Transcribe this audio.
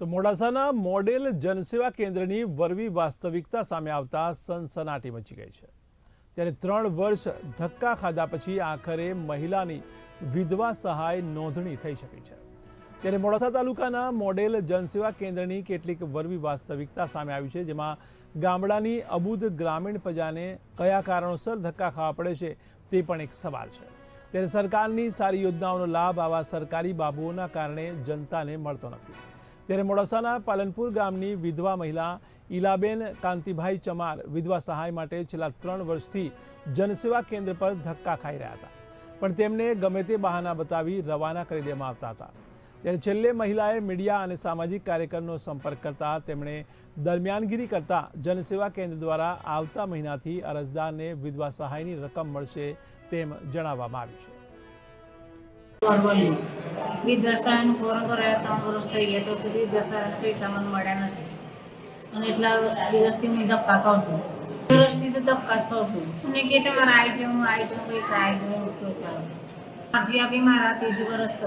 તો મોડાસાના મોડેલ જનસેવા કેન્દ્રની વરવી વાસ્તવિકતા સામે આવતા સનસનાટી મચી ગઈ છે. ત્યારે ત્રણ વર્ષ ધક્કા ખાધા પછી આખરે મહિલાની વિધવા સહાય નોંધણી થઈ શકી છે. ત્યારે મોડાસા તાલુકાના મોડેલ જનસેવા કેન્દ્રની કેટલીક વરવી વાસ્તવિકતા સામે આવી છે, જેમાં ગામડાની અબુધ ગ્રામીણ પ્રજાને કયા કારણોસર ધક્કા ખાવા પડે છે તે પણ એક સવાલ છે. ત્યારે સરકારની સારી યોજનાઓનો લાભ આવા સરકારી બાબુઓના કારણે જનતાને મળતો નથી. ત્યારે મોડાસાના પાલનપુર ગામની વિધવા મહિલા ઈલાબેન કાંતિભાઈ ચમાર વિધવા સહાય માટે છેલ્લા ત્રણ વર્ષથી જનસેવા કેન્દ્ર પર ધક્કા ખાઈ રહ્યા હતા. પણ તેમને ગમે તે બહાના બતાવી રવાના કરી દેવામાં આવતા હતા. ત્યારે છેલ્લે મહિલાએ મીડિયા અને સામાજિક કાર્યકરનો સંપર્ક કરતા તેમણે દરમિયાનગીરી કરતા જનસેવા કેન્દ્ર દ્વારા આવતા મહિનાથી અરજદારને વિધવા સહાયની રકમ મળશે તેમ જણાવવામાં આવ્યું છે. પરવલી વિદ્યાસાયન ફોરમ કરાયા ત્રણ વર્ષ થઈ ગયા તો સુધી વિદ્યાસાયન પૈસા મને મળ્યા નથી. અને એટલા દિવસથી હું ધક્કા ખાઉં છું. વર્ષથી તો ધક્કા જ ખાઉં છું. અને કે તમારે આવી જાઉં આવી જાઉં પૈસા આવી જાઉં અરજી આપી મારા ત્રીજું વર્ષ